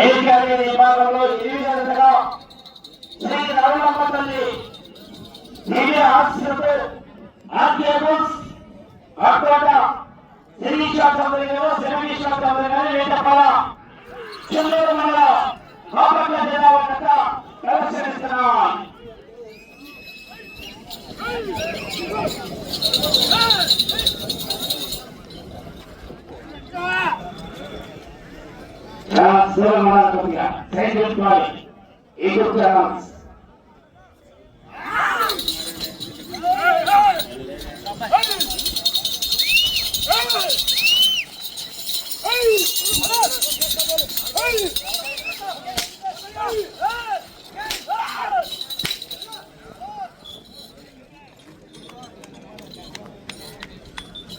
ఏకాది విభాగంలో ఎనిమిదవదిగా శ్రీ రవణమ్మ తల్లి దివ్య ఆశీస్సులతో ఆర్కేబుల్స్ అక్కోట శిరీషా చౌదరి గారు శివీషా చౌదరి గారు చెల్లూరు మండల బాపట్ల జిల్లా వద్ద ప్రదర్శనిస్తున్నాం Assalamu alaikum. Thank you, Mike. Eagle Clans.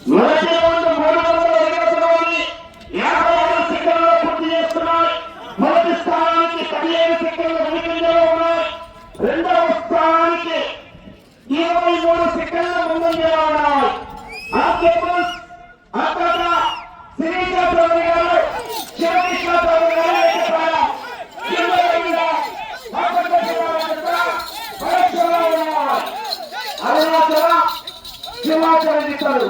Let's go! É సెకండ్ల ముందంజలో ఉన్నాయి ఆ కేబుల్స్ అక్కడ శిరీష చౌదరి గారు శివకృష్ణ చౌదరి గారు ఏకప్రాయం. చివరి మీద బాపట్ల జిల్లా వద్ద పరీక్షలో ఉన్నాయి. అరుణాచల సింహాచల జిల్లాలు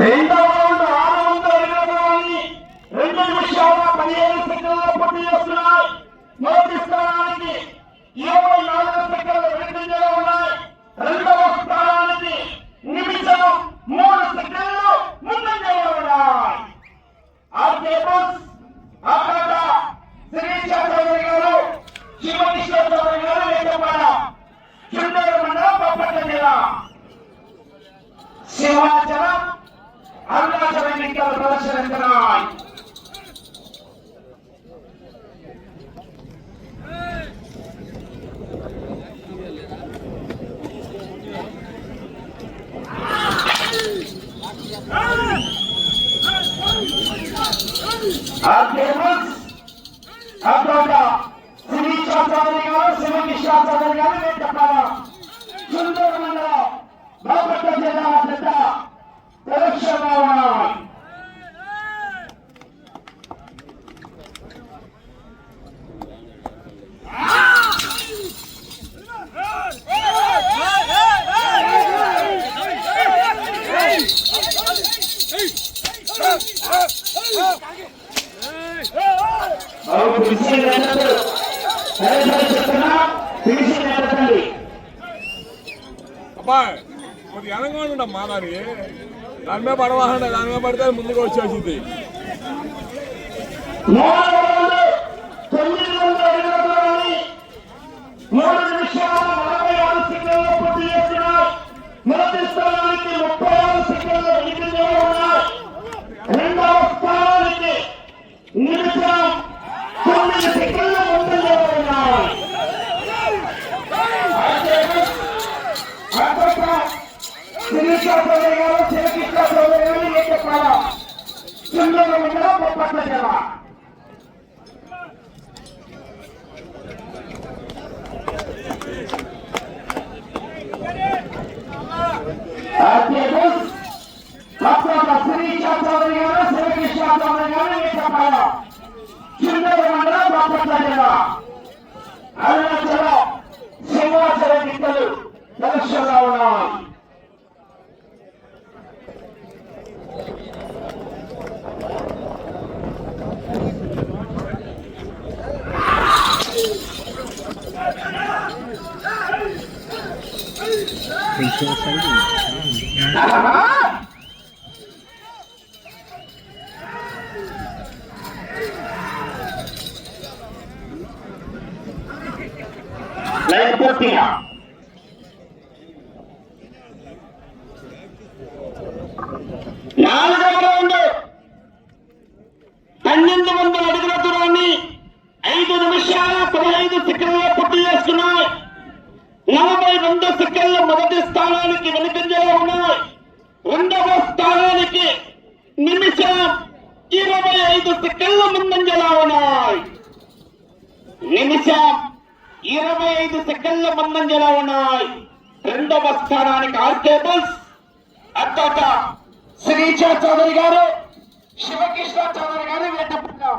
రెండవ రౌండ్ ఆరు వందల ఇరవై రెండు నిమిషాల పదిహేను సెకండ్ల పూర్తి చేస్తున్నాయి మొదటి స్థానానికి ఇరవై నాలుగు సెకండ్ల వెనుకంజలో ఉన్నాయి రెండవ స్థానానికి నిమిషం మూడు సెకండ్లు ముందంజలో ఉన్నాయి ఆ టేబుల్స్ అక్కడ శిరీష చౌదరి గారు శివకృష్ణ చౌదరి గారు వేటపాడ చుండూరు మండలం బాపట్ల జిల్లా సింహాచలం అరుణాచల ఎన్నికల ప్రదర్శనిస్తున్నాయి ఆ టేబుల్స్ అక్కడ శిరీష చౌదరి గారు శివకృష్ణ చౌదరి గారు చుందూరు మండలం బాపట్ల జిల్లా వద్ద పరీక్షగా బాబు పిలిచి చెప్తున్నా అబ్బా కొద్ది అనగా ఉండడం మా దాని మీద పడవాహండి దాని మీద పడితే అది ముందుకు వచ్చేసింది. మూడు నలభై ఆరు సెకండ్లు పూర్తి చేస్తున్నాయి మొదటి స్థానానికి ముప్పై ఆరు సెకండ్లు ఉన్నాయి రెండవ స్థానానికి నిమిషం తొమ్మిది ఉన్నాయి శిరీష ప్రోగ్రాం చిరకిష్ట ప్రోగ్రాం ఏం చెప్పాలా చిన్నగా ఉండగా పొప్పట్ల జనా అరుణాచలం సింహాచలం ఇద్దరు లక్ష్యంగా ఉన్నాం Pensil. పత్తి కళ్ళ ముందం జలా ఉన్నాయి. నిమిషం ఇరవై ఐదు సెకండ్ల ముందంజలో ఉన్నాయి. రెండవ స్థానానికి ఆర్కేబుల్స్ అర్థాత శ్రీచా చౌదరి గారు శివకృష్ణ చౌదరి గారు వేటపడ్డాం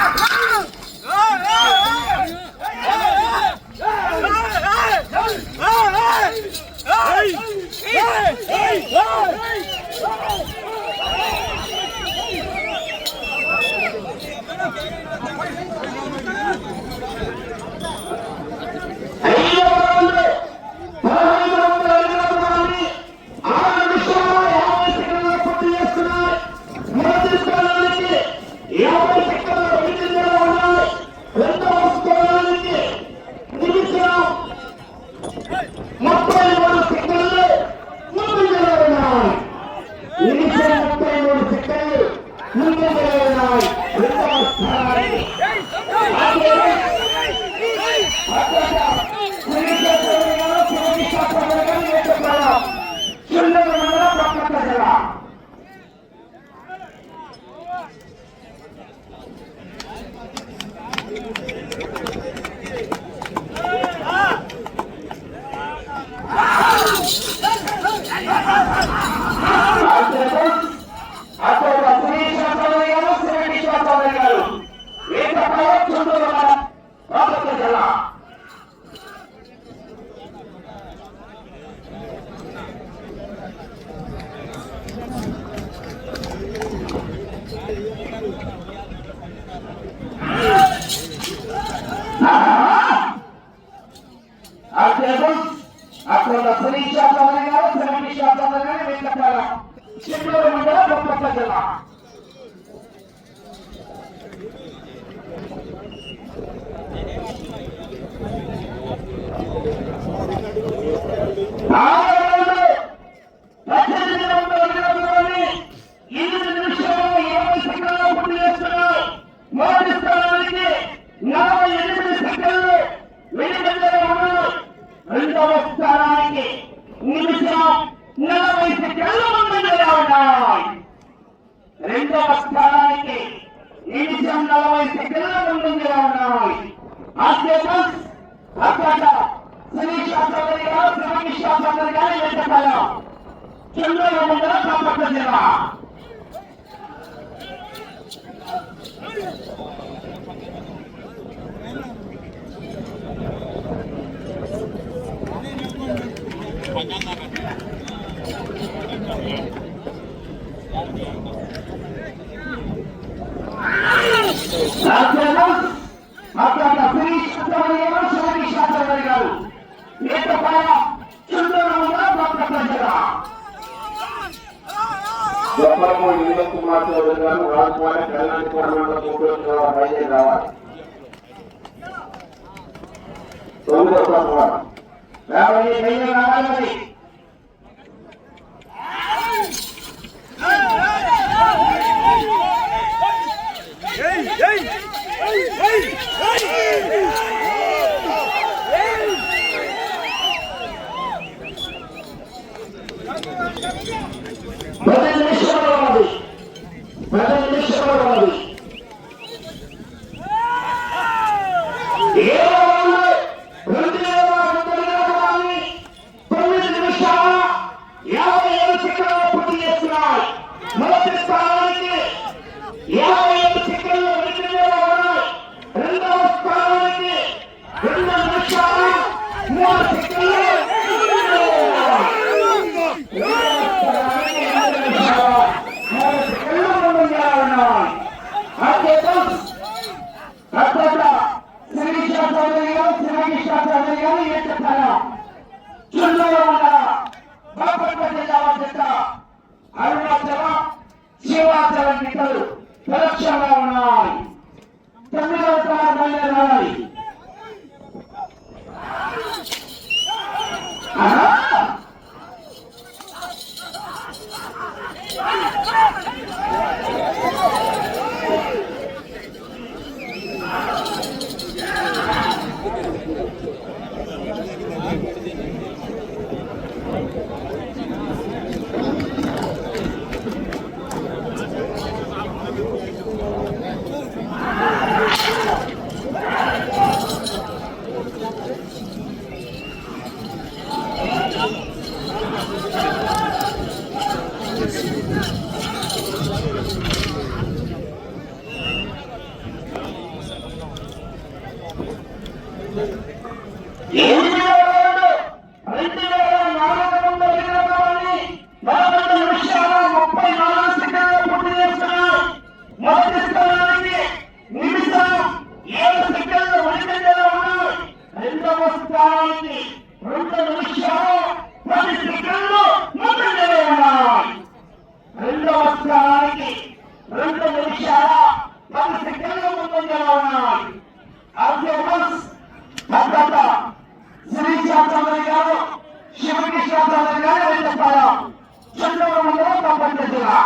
Hey! Hey! मंडळामध्ये सगळ्या मंडळामध्ये आजपासून आपल्याला समीक्षा समीक्षा समीक्षा यांच्या चंद्र मंडळात सापडला చెప్పడము నీళ్ళ కుమార్ చౌదరి గారు రాజకుమారి కళ్యాణ్ కుమార్ ముఖ్యమంత్రి గారు బయలుదేరి రావాలి తొమ్మిదో కుమార్ రావాలి Hey! Hey! Hey! Hey! रक्ताचा श्रीनिशा चौधरीला श्रीनिशा चौधरीला येत असताना चुंडवर मंडळा बापटपटे जावाचा ఆలోచించడానికి నిమిషం ఏడు సెకండ్లు వెనుకంజలో ఉన్నాడు రెండవ స్థానానికి రెండు నిమిషాలు పది సెకండ్లు ముందంజలో ఉన్నాడు రెండవ శివకృష్ణ చంద్రబాబు తప్పని జిల్లా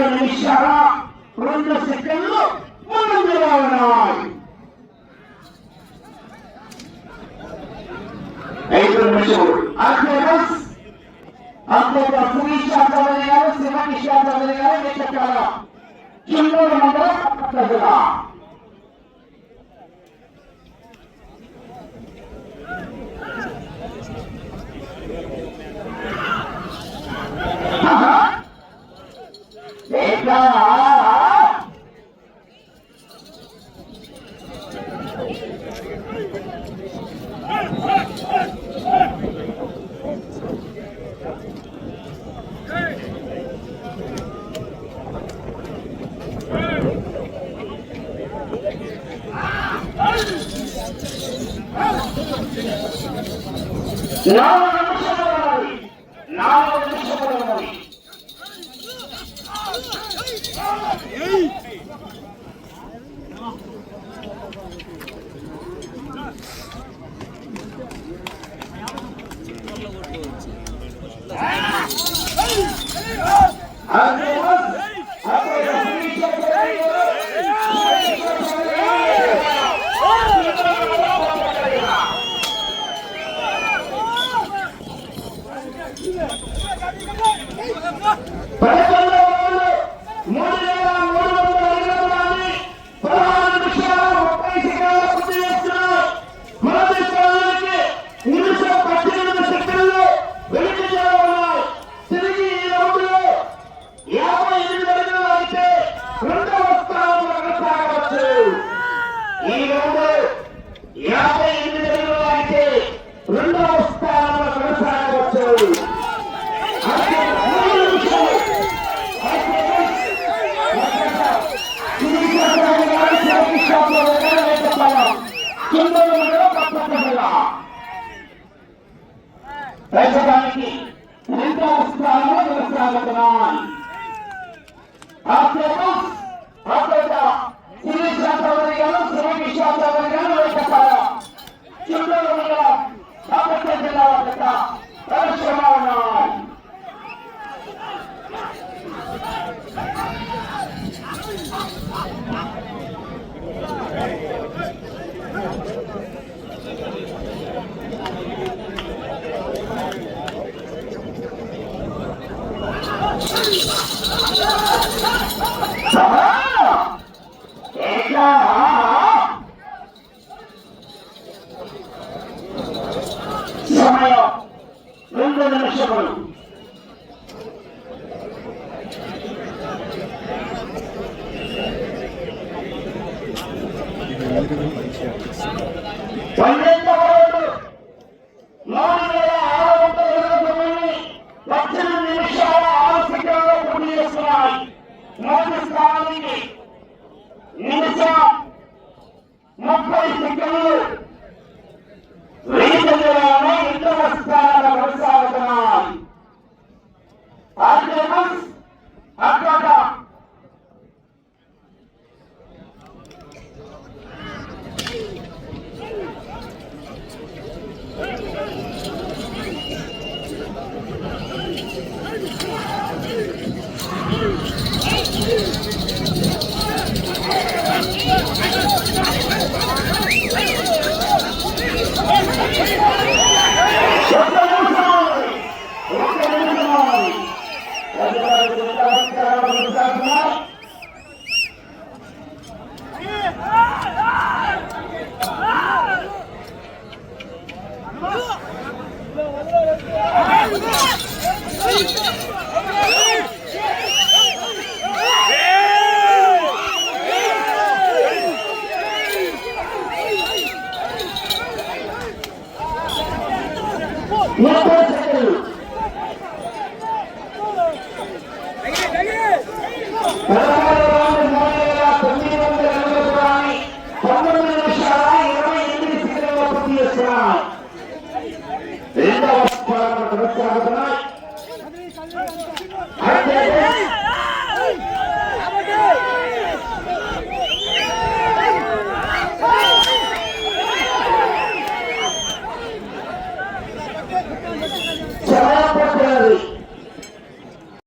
రెండు నిమిషాల రెండు సెకండ్లు ముందంజలో ఉన్నాయి ఐదు నిమిషములు అక్రోబస్ అక్రోబస్ 啊。Amen. Amen. অনলাইন ముప్పై సెకండ్లు పదహారు